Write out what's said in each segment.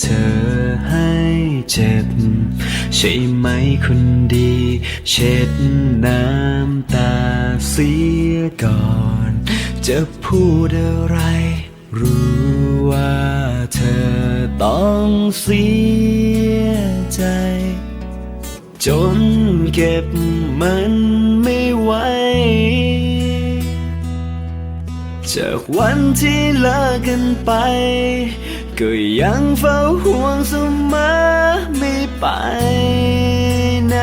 เธอให้เจ็บ ใช่ไหมคนดี เช็ดน้ำตาเสียก่อน จะพูดอะไร รู้ว่าเธอต้องเสียใจ จนเก็บมันไม่ไหวจากวันที่เลิกกันไป ก็ยังเฝ้าห่วงเสมอไม่ไปไหน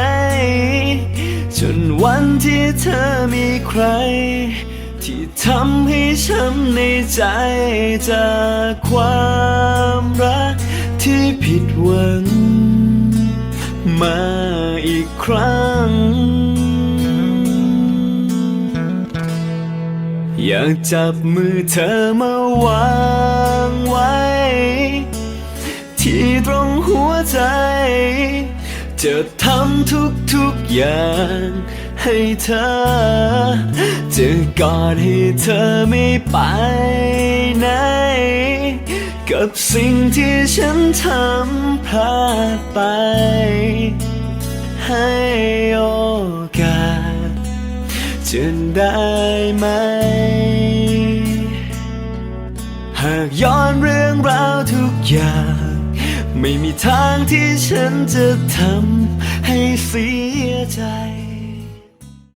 จนวันที่เธอมีใคร ที่ทำให้ช้ำในใจจากความรักที่ผิดหวัง มาอีกครั้ง อยากจับมือเธอมาไว้ รงหัวใจ จะทำทุกๆอย่างให้เธอ จะกอดให้เธอไม่ไปไหน กับสิ่งที่ฉันทำพลาดไป ให้โอกาสจะได้ไหมหากย้อนเรื่องราวทุกอย่าง ไม่มีทางที่ฉันจะทำให้เสียใจ